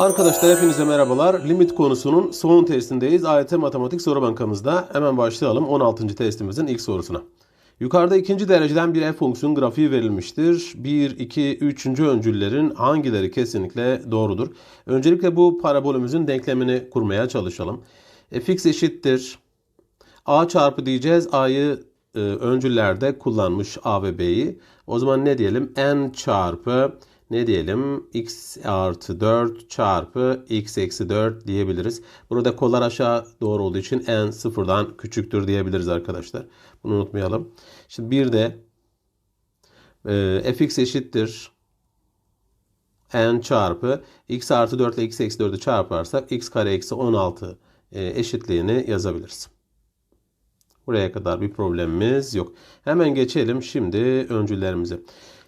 Arkadaşlar hepinize merhabalar. Limit konusunun son testindeyiz. AYT Matematik Soru Bankamızda. Hemen başlayalım 16. testimizin ilk sorusuna. Yukarıda ikinci dereceden bir f fonksiyon grafiği verilmiştir. 1, 2, 3. öncüllerin hangileri kesinlikle doğrudur? Öncelikle bu parabolümüzün denklemini kurmaya çalışalım. fx eşittir. a çarpı diyeceğiz. a'yı e, öncüllerde kullanmış a ve b'yi. O zaman ne diyelim? n çarpı ne diyelim? x artı 4 çarpı x eksi 4 diyebiliriz. Burada kollar aşağı doğru olduğu için n sıfırdan küçüktür diyebiliriz arkadaşlar. Bunu unutmayalım. Şimdi bir de e, fx eşittir n çarpı x artı 4 ile x eksi 4'ü çarparsak x kare eksi 16 e, eşitliğini yazabiliriz. Buraya kadar bir problemimiz yok. Hemen geçelim şimdi öncüllerimize.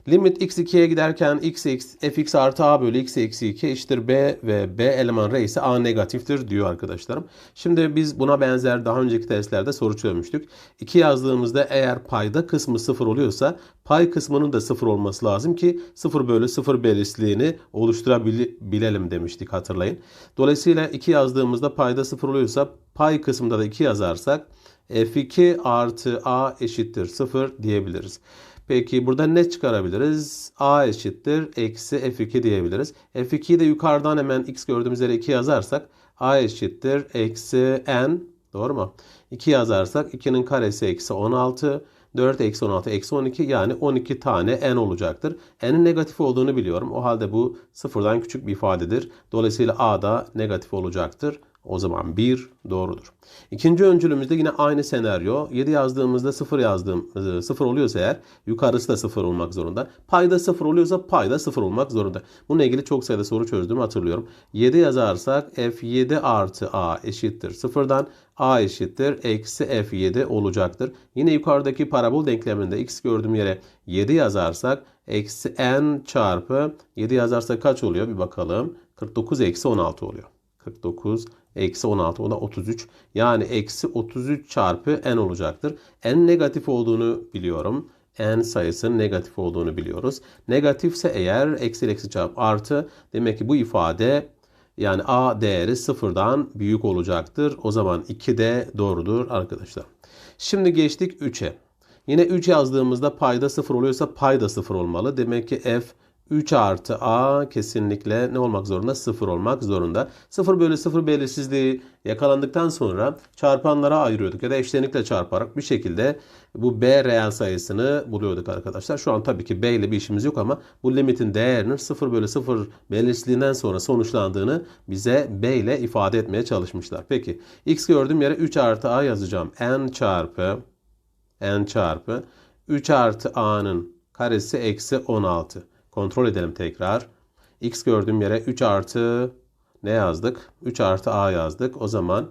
Limit x 2'ye giderken x, x fx artı a bölü x eksi 2 eşittir b ve b eleman r ise a negatiftir diyor arkadaşlarım. Şimdi biz buna benzer daha önceki testlerde soru çözmüştük. 2 yazdığımızda eğer payda kısmı 0 oluyorsa pay kısmının da 0 olması lazım ki 0 bölü 0 belirsizliğini oluşturabilelim demiştik hatırlayın. Dolayısıyla 2 yazdığımızda payda 0 oluyorsa pay kısmında da 2 yazarsak f2 artı a eşittir 0 diyebiliriz. Peki burada ne çıkarabiliriz? A eşittir eksi F2 diyebiliriz. F2'yi de yukarıdan hemen x gördüğümüz yere 2 yazarsak A eşittir eksi N. Doğru mu? 2 yazarsak 2'nin karesi eksi 16. 4 eksi 16 eksi 12 yani 12 tane n olacaktır. N'in negatif olduğunu biliyorum. O halde bu sıfırdan küçük bir ifadedir. Dolayısıyla a da negatif olacaktır. O zaman 1 doğrudur. İkinci öncülümüzde yine aynı senaryo. 7 yazdığımızda 0 yazdığım 0 oluyorsa eğer yukarısı da 0 olmak zorunda. Payda 0 oluyorsa payda 0 olmak zorunda. Bununla ilgili çok sayıda soru çözdüğümü hatırlıyorum. 7 yazarsak f7 artı a eşittir 0'dan a eşittir eksi f7 olacaktır. Yine yukarıdaki parabol denkleminde x gördüğüm yere 7 yazarsak eksi n çarpı 7 yazarsak kaç oluyor bir bakalım. 49 eksi 16 oluyor. 49 eksi 16 o da 33. Yani eksi 33 çarpı n olacaktır. n negatif olduğunu biliyorum. n sayısının negatif olduğunu biliyoruz. Negatifse eğer eksi eksi çarpı artı demek ki bu ifade yani a değeri sıfırdan büyük olacaktır. O zaman 2 de doğrudur arkadaşlar. Şimdi geçtik 3'e. Yine 3 yazdığımızda payda 0 oluyorsa payda 0 olmalı. Demek ki f 3 artı a kesinlikle ne olmak zorunda? 0 olmak zorunda. 0 bölü 0 belirsizliği yakalandıktan sonra çarpanlara ayırıyorduk ya da eşlenikle çarparak bir şekilde bu b reel sayısını buluyorduk arkadaşlar. Şu an tabii ki b ile bir işimiz yok ama bu limitin değerinin 0 bölü 0 belirsizliğinden sonra sonuçlandığını bize b ile ifade etmeye çalışmışlar. Peki x gördüğüm yere 3 artı a yazacağım. n çarpı n çarpı 3 artı a'nın karesi eksi 16. Kontrol edelim tekrar. X gördüğüm yere 3 artı ne yazdık? 3 artı A yazdık. O zaman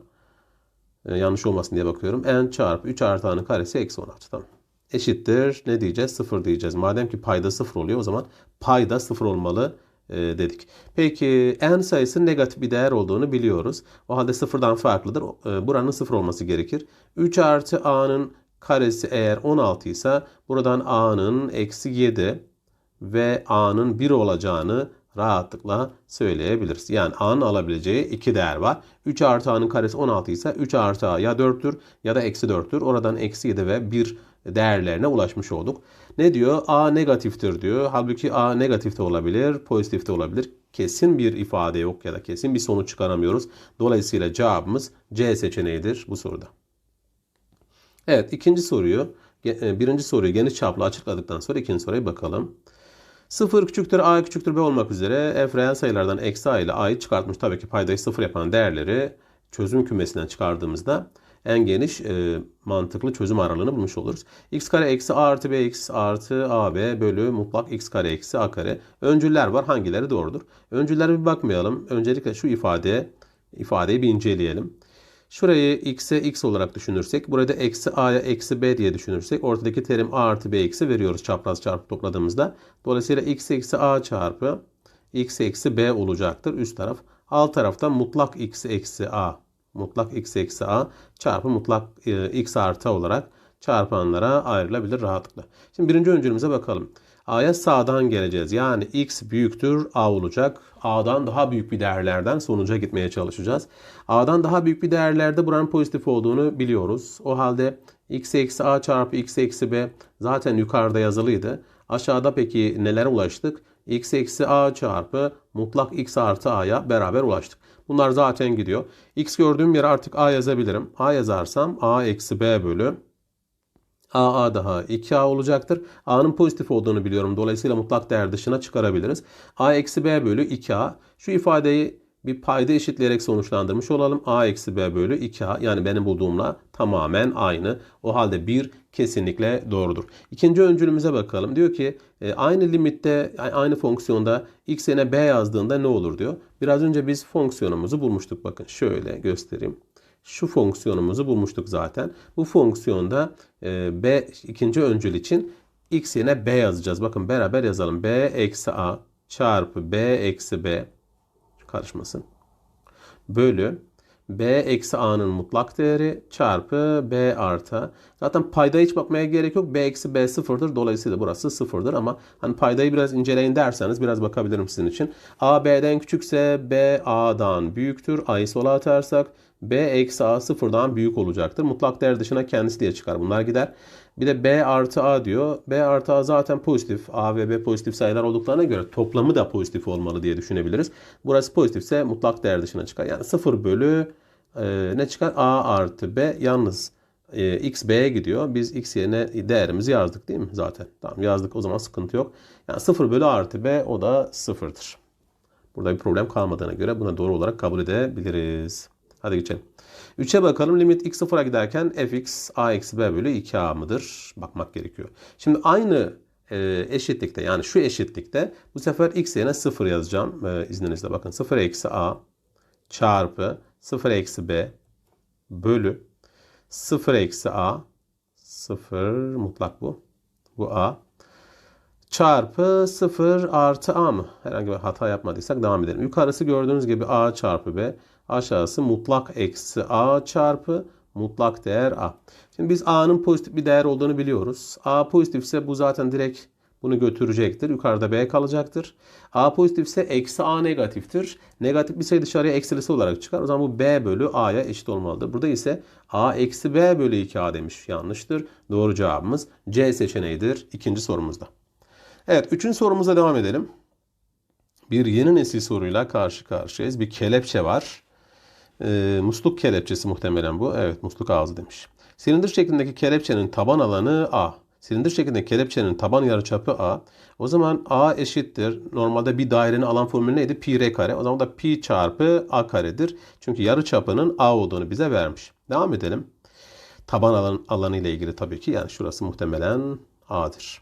e, yanlış olmasın diye bakıyorum. N çarpı 3 artı A'nın karesi eksi 16. Tamam. Eşittir. Ne diyeceğiz? 0 diyeceğiz. Madem ki payda 0 oluyor o zaman payda 0 olmalı e, dedik. Peki n sayısı negatif bir değer olduğunu biliyoruz. O halde sıfırdan farklıdır. E, buranın 0 olması gerekir. 3 artı a'nın karesi eğer 16 ise buradan a'nın eksi 7 ve a'nın 1 olacağını rahatlıkla söyleyebiliriz. Yani a'nın alabileceği iki değer var. 3 artı a'nın karesi 16 ise 3 artı a ya 4'tür ya da eksi 4'tür. Oradan eksi 7 ve 1 değerlerine ulaşmış olduk. Ne diyor? A negatiftir diyor. Halbuki A negatif de olabilir, pozitif de olabilir. Kesin bir ifade yok ya da kesin bir sonuç çıkaramıyoruz. Dolayısıyla cevabımız C seçeneğidir bu soruda. Evet ikinci soruyu, birinci soruyu geniş çaplı açıkladıktan sonra ikinci soruya bakalım. 0 küçüktür a küçüktür b olmak üzere f reel sayılardan eksi a ile a'yı çıkartmış. Tabii ki paydayı 0 yapan değerleri çözüm kümesinden çıkardığımızda en geniş e, mantıklı çözüm aralığını bulmuş oluruz. x kare eksi a artı b x artı a b bölü mutlak x kare eksi a kare. Öncüller var. Hangileri doğrudur? Öncüllere bir bakmayalım. Öncelikle şu ifade ifadeyi bir inceleyelim. Şurayı x'e x olarak düşünürsek, burada eksi a'ya eksi b diye düşünürsek, ortadaki terim a artı b eksi veriyoruz çapraz çarpı topladığımızda. Dolayısıyla x eksi a çarpı x eksi b olacaktır üst taraf. Alt tarafta mutlak x eksi a, mutlak x eksi a çarpı mutlak e, x artı olarak çarpanlara ayrılabilir rahatlıkla. Şimdi birinci öncülümüze bakalım. A'ya sağdan geleceğiz. Yani x büyüktür A olacak. A'dan daha büyük bir değerlerden sonuca gitmeye çalışacağız. A'dan daha büyük bir değerlerde buranın pozitif olduğunu biliyoruz. O halde x eksi A çarpı x eksi B zaten yukarıda yazılıydı. Aşağıda peki nelere ulaştık? x eksi A çarpı mutlak x artı A'ya beraber ulaştık. Bunlar zaten gidiyor. X gördüğüm yere artık A yazabilirim. A yazarsam A eksi B bölü A A daha 2A olacaktır. A'nın pozitif olduğunu biliyorum. Dolayısıyla mutlak değer dışına çıkarabiliriz. A eksi B bölü 2A. Şu ifadeyi bir payda eşitleyerek sonuçlandırmış olalım. A eksi B bölü 2A yani benim bulduğumla tamamen aynı. O halde 1 kesinlikle doğrudur. İkinci öncülümüze bakalım. Diyor ki e, aynı limitte aynı fonksiyonda x yerine b yazdığında ne olur diyor. Biraz önce biz fonksiyonumuzu bulmuştuk. Bakın şöyle göstereyim. Şu fonksiyonumuzu bulmuştuk zaten. Bu fonksiyonda e, b ikinci öncül için x yerine b yazacağız. Bakın beraber yazalım. b eksi a çarpı b eksi b karışmasın. Bölü b eksi a'nın mutlak değeri çarpı b artı. Zaten paydaya hiç bakmaya gerek yok. b eksi b sıfırdır. Dolayısıyla burası sıfırdır ama hani paydayı biraz inceleyin derseniz biraz bakabilirim sizin için. a b'den küçükse b a'dan büyüktür. a'yı sola atarsak b eksi a sıfırdan büyük olacaktır. Mutlak değer dışına kendisi diye çıkar. Bunlar gider. Bir de b artı a diyor. b artı a zaten pozitif. a ve b pozitif sayılar olduklarına göre toplamı da pozitif olmalı diye düşünebiliriz. Burası pozitifse mutlak değer dışına çıkar. Yani 0 bölü e, ne çıkar? a artı b yalnız e, x b'ye gidiyor. Biz x yerine değerimizi yazdık değil mi zaten? Tamam yazdık o zaman sıkıntı yok. Yani 0 bölü artı b o da 0'dır. Burada bir problem kalmadığına göre buna doğru olarak kabul edebiliriz. Hadi geçelim. 3'e bakalım. Limit x sıfıra giderken fx a eksi b bölü 2a mıdır? Bakmak gerekiyor. Şimdi aynı e, eşitlikte yani şu eşitlikte bu sefer x yerine 0 yazacağım. E, izninizle bakın 0 eksi a çarpı 0 eksi b bölü 0 eksi a 0 mutlak bu. Bu a çarpı 0 artı a mı? Herhangi bir hata yapmadıysak devam edelim. Yukarısı gördüğünüz gibi a çarpı b. Aşağısı mutlak eksi a çarpı mutlak değer a. Şimdi biz a'nın pozitif bir değer olduğunu biliyoruz. a pozitifse bu zaten direkt bunu götürecektir. Yukarıda b kalacaktır. a pozitifse eksi a negatiftir. Negatif bir sayı dışarıya eksilisi olarak çıkar. O zaman bu b bölü a'ya eşit olmalıdır. Burada ise a eksi b bölü 2a demiş. Yanlıştır. Doğru cevabımız C seçeneğidir. İkinci sorumuzda. Evet, üçüncü sorumuza devam edelim. Bir yeni nesil soruyla karşı karşıyayız. Bir kelepçe var. E, musluk kelepçesi muhtemelen bu. Evet, musluk ağzı demiş. Silindir şeklindeki kelepçenin taban alanı A. Silindir şeklindeki kelepçenin taban yarıçapı A. O zaman A eşittir. Normalde bir dairenin alan formülü neydi? Pi r kare. O zaman da pi çarpı A karedir. Çünkü yarıçapının A olduğunu bize vermiş. Devam edelim. Taban alan, alanı ile ilgili tabii ki. Yani şurası muhtemelen A'dır.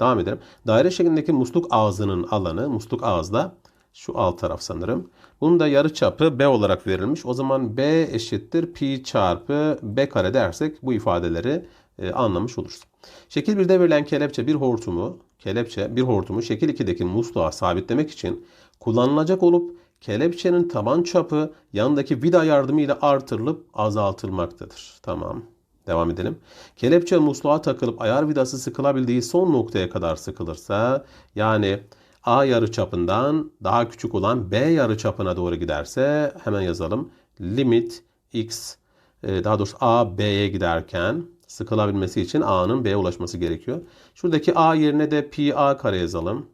Devam edelim. Daire şeklindeki musluk ağzının alanı, musluk ağızda şu alt taraf sanırım. Bunun da yarı çapı B olarak verilmiş. O zaman B eşittir pi çarpı B kare dersek bu ifadeleri e, anlamış oluruz. Şekil 1'de verilen kelepçe bir hortumu, kelepçe bir hortumu şekil 2'deki musluğa sabitlemek için kullanılacak olup kelepçenin taban çapı yanındaki vida yardımıyla artırılıp azaltılmaktadır. Tamam. Devam edelim. Kelepçe musluğa takılıp ayar vidası sıkılabildiği son noktaya kadar sıkılırsa yani A yarıçapından daha küçük olan B yarıçapına doğru giderse hemen yazalım. Limit x e, daha doğrusu A B'ye giderken sıkılabilmesi için A'nın B'ye ulaşması gerekiyor. Şuradaki A yerine de pi A kare yazalım.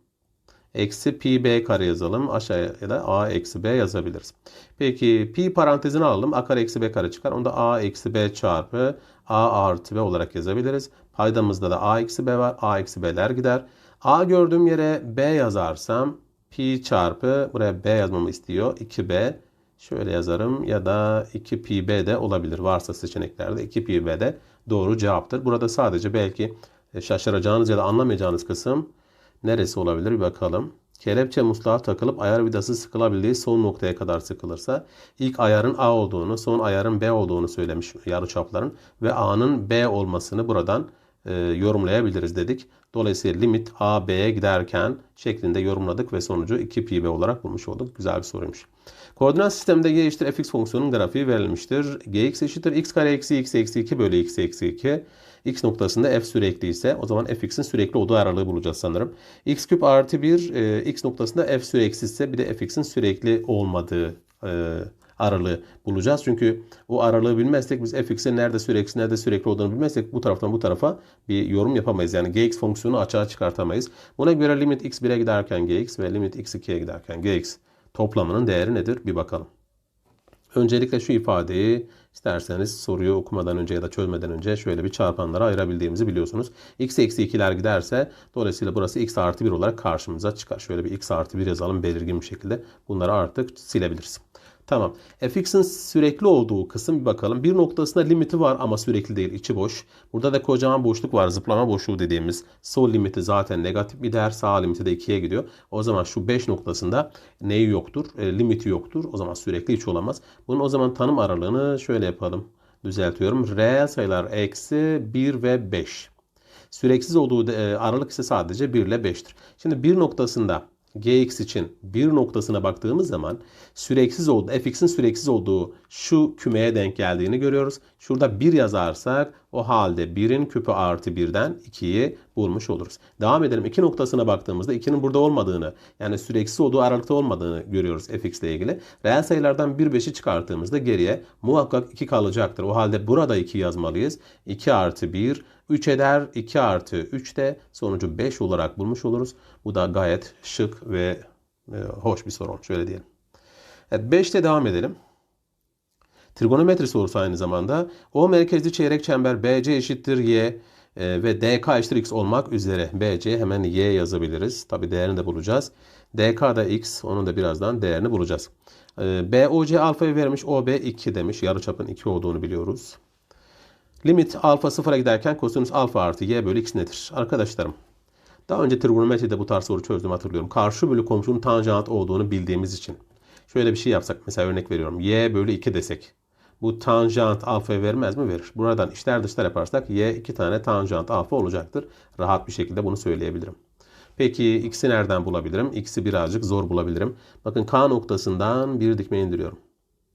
Eksi pi B kare yazalım. Aşağıya da A eksi B yazabiliriz. Peki pi parantezini alalım. A kare eksi B kare çıkar. Onu da A eksi B çarpı A artı B olarak yazabiliriz. Paydamızda da A eksi B var. A eksi B'ler gider. A gördüğüm yere B yazarsam pi çarpı buraya B yazmamı istiyor. 2B şöyle yazarım ya da 2 pi B de olabilir. Varsa seçeneklerde 2 pi B de doğru cevaptır. Burada sadece belki şaşıracağınız ya da anlamayacağınız kısım neresi olabilir bir bakalım. Kelepçe musluğa takılıp ayar vidası sıkılabildiği son noktaya kadar sıkılırsa ilk ayarın A olduğunu, son ayarın B olduğunu söylemiş yarıçapların ve A'nın B olmasını buradan e, yorumlayabiliriz dedik. Dolayısıyla limit a b'ye giderken şeklinde yorumladık ve sonucu 2 pi b olarak bulmuş olduk. Güzel bir soruymuş. Koordinat sisteminde y eşittir fx fonksiyonunun grafiği verilmiştir. gx eşittir x kare eksi x eksi 2 bölü x eksi 2. x noktasında f sürekli ise o zaman fx'in sürekli olduğu aralığı bulacağız sanırım. x küp artı 1 e, x noktasında f süreksiz ise bir de fx'in sürekli olmadığı e, aralığı bulacağız. Çünkü o aralığı bilmezsek biz fx'in nerede sürekli nerede sürekli olduğunu bilmezsek bu taraftan bu tarafa bir yorum yapamayız. Yani gx fonksiyonu açığa çıkartamayız. Buna göre limit x 1'e giderken gx ve limit x 2'ye giderken gx toplamının değeri nedir? Bir bakalım. Öncelikle şu ifadeyi isterseniz soruyu okumadan önce ya da çözmeden önce şöyle bir çarpanlara ayırabildiğimizi biliyorsunuz. x eksi 2'ler giderse dolayısıyla burası x artı 1 olarak karşımıza çıkar. Şöyle bir x artı 1 yazalım belirgin bir şekilde. Bunları artık silebiliriz. Tamam. fx'in sürekli olduğu kısım bir bakalım. Bir noktasında limiti var ama sürekli değil. içi boş. Burada da kocaman boşluk var. Zıplama boşluğu dediğimiz. Sol limiti zaten negatif bir değer. Sağ limiti de 2'ye gidiyor. O zaman şu 5 noktasında neyi yoktur? E, limiti yoktur. O zaman sürekli hiç olamaz. Bunun o zaman tanım aralığını şöyle yapalım. Düzeltiyorum. Reel sayılar eksi 1 ve 5. Süreksiz olduğu e, aralık ise sadece 1 ile 5'tir. Şimdi bir noktasında gx için bir noktasına baktığımız zaman süreksiz oldu, fx'in süreksiz olduğu şu kümeye denk geldiğini görüyoruz. Şurada 1 yazarsak o halde 1'in küpü artı 1'den 2'yi bulmuş oluruz. Devam edelim. 2 noktasına baktığımızda 2'nin burada olmadığını yani süreksiz olduğu aralıkta olmadığını görüyoruz fx ile ilgili. Reel sayılardan 1 5'i çıkarttığımızda geriye muhakkak 2 kalacaktır. O halde burada 2 yazmalıyız. 2 artı 1 3 eder. 2 artı 3 de sonucu 5 olarak bulmuş oluruz. Bu da gayet şık ve e, hoş bir soru olmuş. Şöyle diyelim. Evet 5'te devam edelim. Trigonometri sorusu aynı zamanda. O merkezli çeyrek çember BC eşittir Y e, ve DK eşittir X olmak üzere. BC hemen Y yazabiliriz. Tabi değerini de bulacağız. DK da X. Onun da birazdan değerini bulacağız. E, BOC alfayı vermiş. OB 2 demiş. Yarıçapın 2 olduğunu biliyoruz. Limit alfa sıfıra giderken kosinüs alfa artı y bölü x nedir? Arkadaşlarım daha önce trigonometride bu tarz soru çözdüm hatırlıyorum. Karşı bölü komşunun tanjant olduğunu bildiğimiz için. Şöyle bir şey yapsak mesela örnek veriyorum. y bölü 2 desek. Bu tanjant alfayı vermez mi? Verir. Buradan içler dışlar yaparsak y iki tane tanjant alfa olacaktır. Rahat bir şekilde bunu söyleyebilirim. Peki x'i nereden bulabilirim? x'i birazcık zor bulabilirim. Bakın k noktasından bir dikme indiriyorum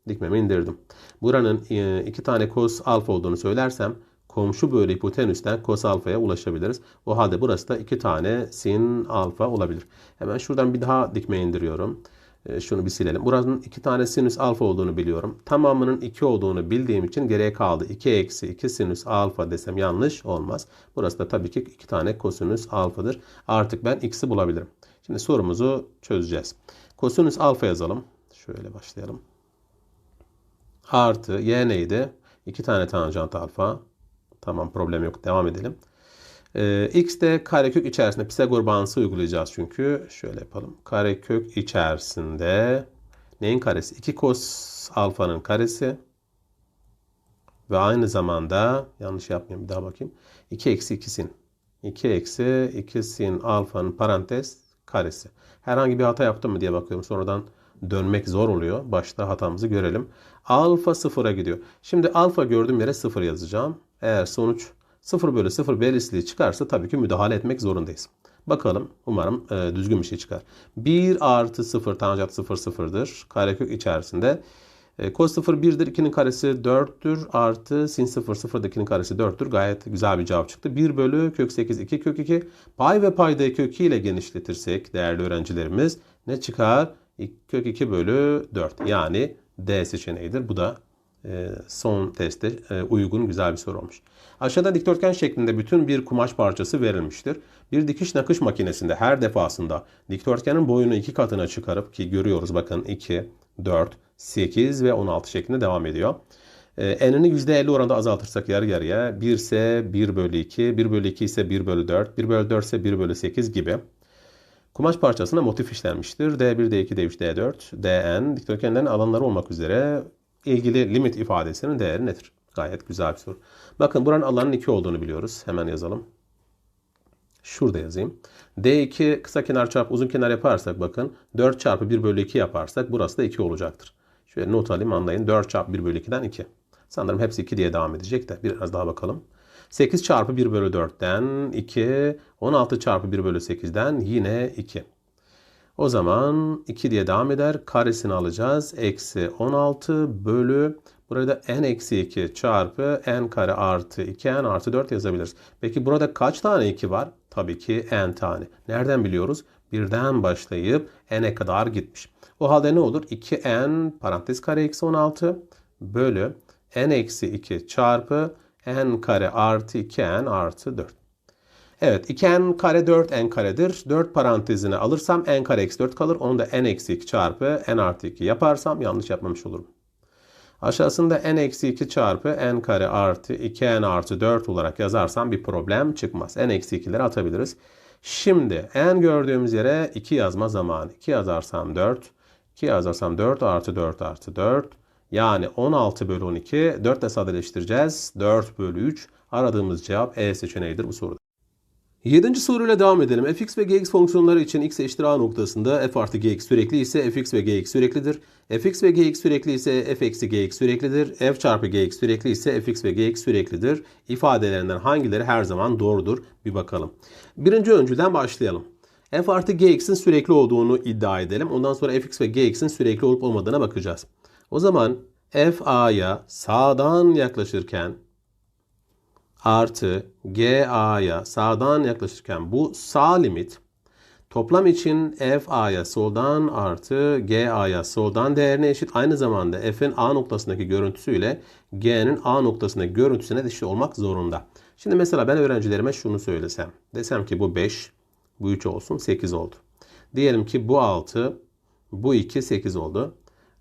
dikmemi indirdim. Buranın e, iki tane cos alfa olduğunu söylersem komşu bölü hipotenüsten cos alfaya ulaşabiliriz. O halde burası da iki tane sin alfa olabilir. Hemen şuradan bir daha dikme indiriyorum. E, şunu bir silelim. Buranın iki tane sinüs alfa olduğunu biliyorum. Tamamının 2 olduğunu bildiğim için geriye kaldı. 2 eksi 2 sinüs alfa desem yanlış olmaz. Burası da tabii ki iki tane kosinüs alfadır. Artık ben x'i bulabilirim. Şimdi sorumuzu çözeceğiz. Kosinüs alfa yazalım. Şöyle başlayalım artı y neydi? 2 tane tanjant alfa. Tamam problem yok. Devam edelim. Ee, x de karekök içerisinde Pisagor bağıntısı uygulayacağız çünkü. Şöyle yapalım. Karekök içerisinde neyin karesi? 2 cos alfanın karesi. Ve aynı zamanda yanlış yapmayayım bir daha bakayım. 2 eksi 2 sin. 2 eksi 2 sin alfanın parantez karesi. Herhangi bir hata yaptım mı diye bakıyorum. Sonradan dönmek zor oluyor. Başta hatamızı görelim. Alfa sıfıra gidiyor. Şimdi alfa gördüğüm yere sıfır yazacağım. Eğer sonuç 0 bölü 0 belirsizliği çıkarsa tabii ki müdahale etmek zorundayız. Bakalım umarım e, düzgün bir şey çıkar. 1 artı 0 tanjant 0 sıfırdır. Karekök içerisinde. E, cos 0 1'dir. 2'nin karesi 4'tür. Artı sin 0 0'dakinin karesi 4'tür. Gayet güzel bir cevap çıktı. 1 bölü kök 8 2 kök 2. Pay ve paydayı kök 2 ile genişletirsek değerli öğrencilerimiz ne çıkar? kök 2 bölü 4 yani D seçeneğidir. Bu da e, son teste e, uygun güzel bir soru olmuş. Aşağıda dikdörtgen şeklinde bütün bir kumaş parçası verilmiştir. Bir dikiş nakış makinesinde her defasında dikdörtgenin boyunu iki katına çıkarıp ki görüyoruz bakın 2, 4, 8 ve 16 şeklinde devam ediyor. Enini %50 oranda azaltırsak yarı yarıya 1 ise 1 bölü 2, 1 bölü 2 ise 1 bölü 4, 1 bölü 4 ise 1 bölü 8 gibi. Kumaş parçasına motif işlenmiştir. D1, D2, D3, D4, Dn dikdörtgenlerin alanları olmak üzere ilgili limit ifadesinin değeri nedir? Gayet güzel bir soru. Bakın buranın alanın 2 olduğunu biliyoruz. Hemen yazalım. Şurada yazayım. D2 kısa kenar çarpı uzun kenar yaparsak bakın 4 çarpı 1 bölü 2 yaparsak burası da 2 olacaktır. Şöyle not alayım anlayın. 4 çarpı 1 bölü 2'den 2. Sanırım hepsi 2 diye devam edecek de biraz daha bakalım. 8 çarpı 1 bölü 4'ten 2. 16 çarpı 1 bölü 8'den yine 2. O zaman 2 diye devam eder. Karesini alacağız. Eksi 16 bölü burada n eksi 2 çarpı n kare artı 2n artı 4 yazabiliriz. Peki burada kaç tane 2 var? Tabii ki n tane. Nereden biliyoruz? Birden başlayıp n'e kadar gitmiş. O halde ne olur? 2n parantez kare eksi 16 bölü n eksi 2 çarpı n kare artı 2n artı 4. Evet 2n kare 4n karedir. 4 parantezine alırsam n kare eksi 4 kalır. Onu da n eksi 2 çarpı n artı 2 yaparsam yanlış yapmamış olurum. Aşağısında n eksi 2 çarpı n kare artı 2n artı 4 olarak yazarsam bir problem çıkmaz. n eksi 2'leri atabiliriz. Şimdi n gördüğümüz yere 2 yazma zamanı. 2 yazarsam 4. 2 yazarsam 4 artı 4 artı 4. Yani 16 bölü 12. 4 ile sadeleştireceğiz. 4 bölü 3. Aradığımız cevap E seçeneğidir bu soruda. Yedinci soruyla devam edelim. fx ve gx fonksiyonları için x eşittir a noktasında f artı gx sürekli ise fx ve gx süreklidir. fx ve gx sürekli ise f eksi gx süreklidir. f çarpı gx sürekli ise fx ve gx süreklidir. İfadelerinden hangileri her zaman doğrudur? Bir bakalım. Birinci öncülden başlayalım. f artı gx'in sürekli olduğunu iddia edelim. Ondan sonra fx ve gx'in sürekli olup olmadığına bakacağız. O zaman f a'ya sağdan yaklaşırken artı GA'ya sağdan yaklaşırken bu sağ limit toplam için f a'ya soldan artı GA'ya soldan değerine eşit. Aynı zamanda f'in a noktasındaki görüntüsüyle g'nin a noktasındaki görüntüsüne eşit olmak zorunda. Şimdi mesela ben öğrencilerime şunu söylesem. Desem ki bu 5, bu 3 olsun 8 oldu. Diyelim ki bu 6, bu 2 8 oldu.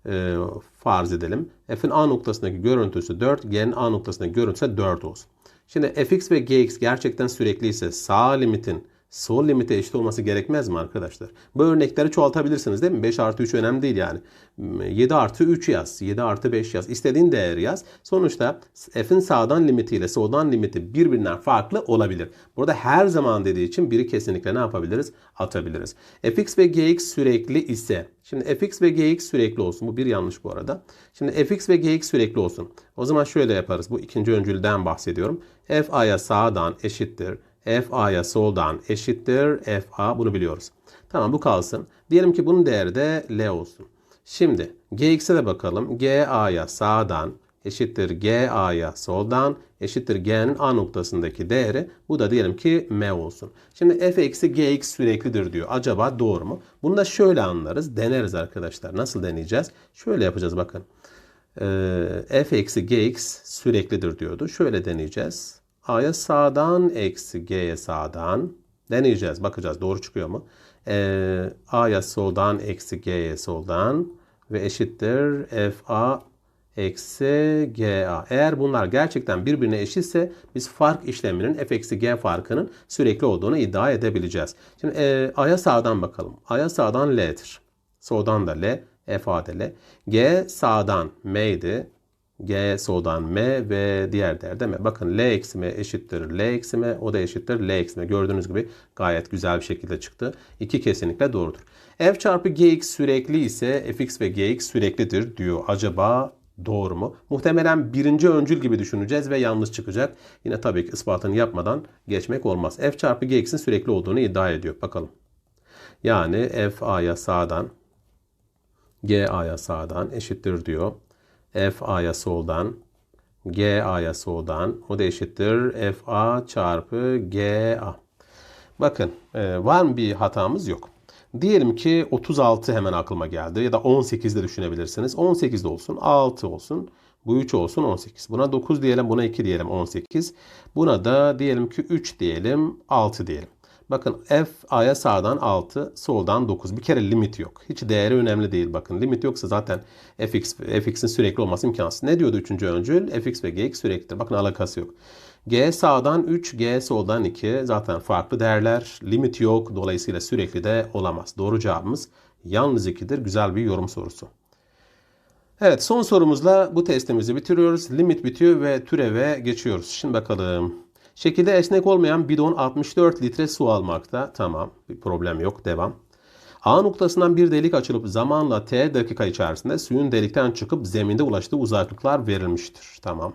Ee, farz edelim. F'in a noktasındaki görüntüsü 4, g'nin a noktasındaki görüntüsü 4 olsun. Şimdi fx ve gx gerçekten sürekli ise sağ limitin sol limite eşit olması gerekmez mi arkadaşlar? Bu örnekleri çoğaltabilirsiniz değil mi? 5 artı 3 önemli değil yani. 7 artı 3 yaz, 7 artı 5 yaz. İstediğin değeri yaz. Sonuçta f'in sağdan limitiyle soldan limiti birbirinden farklı olabilir. Burada her zaman dediği için biri kesinlikle ne yapabiliriz? Atabiliriz. fx ve gx sürekli ise Şimdi fx ve gx sürekli olsun. Bu bir yanlış bu arada. Şimdi fx ve gx sürekli olsun. O zaman şöyle yaparız. Bu ikinci öncülden bahsediyorum. f a'ya sağdan eşittir. F a'ya soldan eşittir. f a bunu biliyoruz. Tamam bu kalsın. Diyelim ki bunun değeri de L olsun. Şimdi gx'e de bakalım. g a'ya sağdan eşittir g a'ya soldan eşittir g'nin a noktasındaki değeri. Bu da diyelim ki m olsun. Şimdi f eksi gx süreklidir diyor. Acaba doğru mu? Bunu da şöyle anlarız. Deneriz arkadaşlar. Nasıl deneyeceğiz? Şöyle yapacağız bakın. Ee, f eksi gx süreklidir diyordu. Şöyle deneyeceğiz. A'ya sağdan eksi g'ye sağdan deneyeceğiz. Bakacağız doğru çıkıyor mu? Ee, a'ya soldan eksi g'ye soldan ve eşittir f a eksi GA. Eğer bunlar gerçekten birbirine eşitse biz fark işleminin f eksi G farkının sürekli olduğunu iddia edebileceğiz. Şimdi e, A'ya sağdan bakalım. A'ya sağdan L'dir. Soldan da L, F A de L. G sağdan M'ydi. G soldan M ve diğer değer değil mi? Bakın L eksi M eşittir L eksi M. O da eşittir L eksi M. Gördüğünüz gibi gayet güzel bir şekilde çıktı. İki kesinlikle doğrudur. F çarpı Gx sürekli ise Fx ve Gx süreklidir diyor. Acaba Doğru mu? Muhtemelen birinci öncül gibi düşüneceğiz ve yanlış çıkacak. Yine tabii ki ispatını yapmadan geçmek olmaz. F çarpı Gx'in sürekli olduğunu iddia ediyor. Bakalım. Yani F A'ya sağdan G A'ya sağdan eşittir diyor. F A'ya soldan G A'ya soldan o da eşittir F A çarpı G A. Bakın var mı bir hatamız yok. Diyelim ki 36 hemen aklıma geldi ya da 18 de düşünebilirsiniz. 18 de olsun, 6 olsun, bu 3 olsun 18. Buna 9 diyelim, buna 2 diyelim 18. Buna da diyelim ki 3 diyelim, 6 diyelim. Bakın f a'ya sağdan 6, soldan 9. Bir kere limit yok. Hiç değeri önemli değil. Bakın limit yoksa zaten fx fx'in sürekli olması imkansız. Ne diyordu üçüncü öncül? fx ve gx süreklidir. Bakın alakası yok. G sağdan 3, G soldan 2 zaten farklı değerler. Limit yok. Dolayısıyla sürekli de olamaz. Doğru cevabımız yalnız 2'dir. Güzel bir yorum sorusu. Evet son sorumuzla bu testimizi bitiriyoruz. Limit bitiyor ve türeve geçiyoruz. Şimdi bakalım. Şekilde esnek olmayan bidon 64 litre su almakta. Tamam bir problem yok. Devam. A noktasından bir delik açılıp zamanla T dakika içerisinde suyun delikten çıkıp zeminde ulaştığı uzaklıklar verilmiştir. Tamam.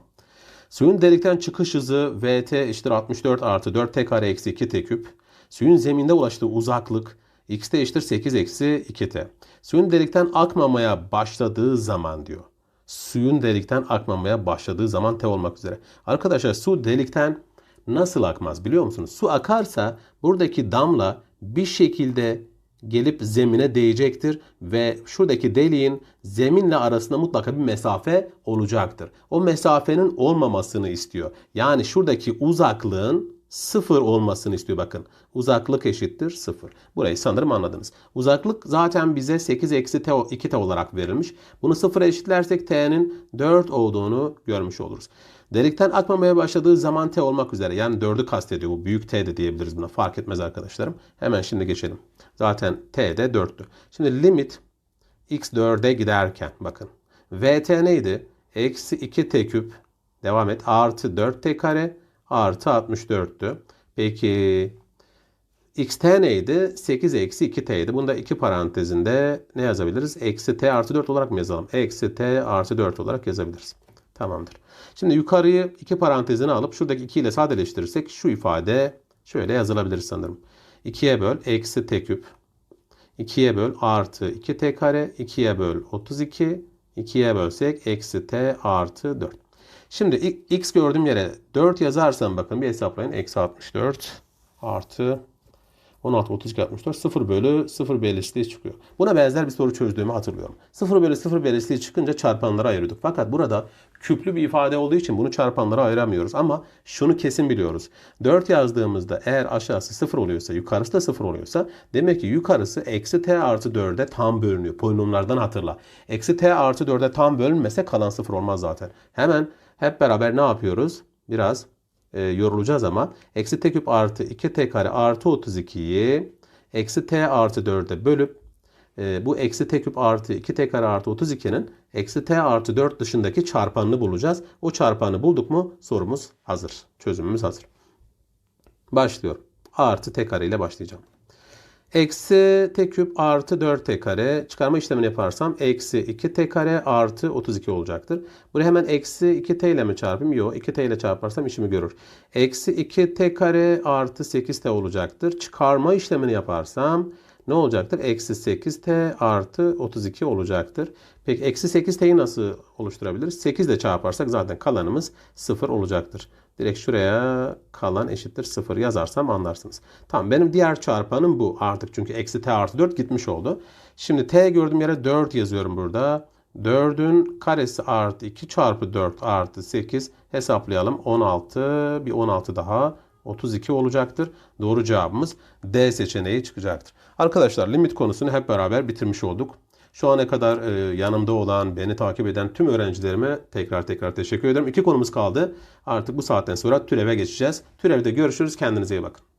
Suyun delikten çıkış hızı VT eşittir 64 artı 4 t kare eksi 2 t küp. Suyun zeminde ulaştığı uzaklık x eşittir 8 eksi 2t. Suyun delikten akmamaya başladığı zaman diyor. Suyun delikten akmamaya başladığı zaman t olmak üzere. Arkadaşlar su delikten nasıl akmaz biliyor musunuz? Su akarsa buradaki damla bir şekilde gelip zemine değecektir ve şuradaki deliğin zeminle arasında mutlaka bir mesafe olacaktır. O mesafenin olmamasını istiyor. Yani şuradaki uzaklığın sıfır olmasını istiyor bakın. Uzaklık eşittir sıfır. Burayı sanırım anladınız. Uzaklık zaten bize 8 eksi t 2t olarak verilmiş. Bunu sıfıra eşitlersek t'nin 4 olduğunu görmüş oluruz. Delikten akmamaya başladığı zaman t olmak üzere. Yani 4'ü kastediyor. Bu büyük t de diyebiliriz buna. Fark etmez arkadaşlarım. Hemen şimdi geçelim. Zaten t de 4'tü. Şimdi limit x 4'e giderken bakın. vt neydi? Eksi 2t küp. Devam et. Artı 4t kare artı 64'tü. Peki xt neydi? 8 eksi 2t'ydi. Bunda iki parantezinde ne yazabiliriz? Eksi t artı 4 olarak mı yazalım? Eksi t artı 4 olarak yazabiliriz. Tamamdır. Şimdi yukarıyı iki parantezine alıp şuradaki 2 ile sadeleştirirsek şu ifade şöyle yazılabilir sanırım. 2'ye böl eksi t küp. 2'ye böl artı 2t kare. 2'ye böl 32. 2'ye bölsek eksi t artı 4. Şimdi x gördüğüm yere 4 yazarsam bakın bir hesaplayın. Eksi 64 artı 16, 32, 64 0 bölü 0 belirsizliği çıkıyor. Buna benzer bir soru çözdüğümü hatırlıyorum. 0 bölü 0 belirsizliği çıkınca çarpanlara ayırıyorduk. Fakat burada küplü bir ifade olduğu için bunu çarpanlara ayıramıyoruz. Ama şunu kesin biliyoruz. 4 yazdığımızda eğer aşağısı 0 oluyorsa yukarısı da 0 oluyorsa demek ki yukarısı eksi t artı 4'e tam bölünüyor. Polinomlardan hatırla. Eksi t artı 4'e tam bölünmese kalan 0 olmaz zaten. Hemen hep beraber ne yapıyoruz? Biraz e, yorulacağız ama eksi t küp artı 2t kare artı 32'yi eksi t artı 4'e bölüp e, bu eksi t küp artı 2t kare artı 32'nin eksi t artı 4 dışındaki çarpanını bulacağız. O çarpanı bulduk mu sorumuz hazır. Çözümümüz hazır. Başlıyorum. A artı t kare ile başlayacağım. Eksi t küp artı 4t kare çıkarma işlemini yaparsam eksi 2t kare artı 32 olacaktır. Buraya hemen eksi 2t ile mi çarpayım? Yok 2t ile çarparsam işimi görür. Eksi 2t kare artı 8t olacaktır. Çıkarma işlemini yaparsam ne olacaktır? Eksi 8t artı 32 olacaktır. Peki eksi 8t'yi nasıl oluşturabiliriz? 8 ile çarparsak zaten kalanımız 0 olacaktır. Direkt şuraya kalan eşittir 0 yazarsam anlarsınız. Tamam benim diğer çarpanım bu artık çünkü eksi t artı 4 gitmiş oldu. Şimdi t gördüğüm yere 4 yazıyorum burada. 4'ün karesi artı 2 çarpı 4 artı 8 hesaplayalım. 16 bir 16 daha 32 olacaktır. Doğru cevabımız D seçeneği çıkacaktır. Arkadaşlar limit konusunu hep beraber bitirmiş olduk. Şu ana kadar e, yanımda olan, beni takip eden tüm öğrencilerime tekrar tekrar teşekkür ederim. İki konumuz kaldı. Artık bu saatten sonra türeve geçeceğiz. Türevde görüşürüz. Kendinize iyi bakın.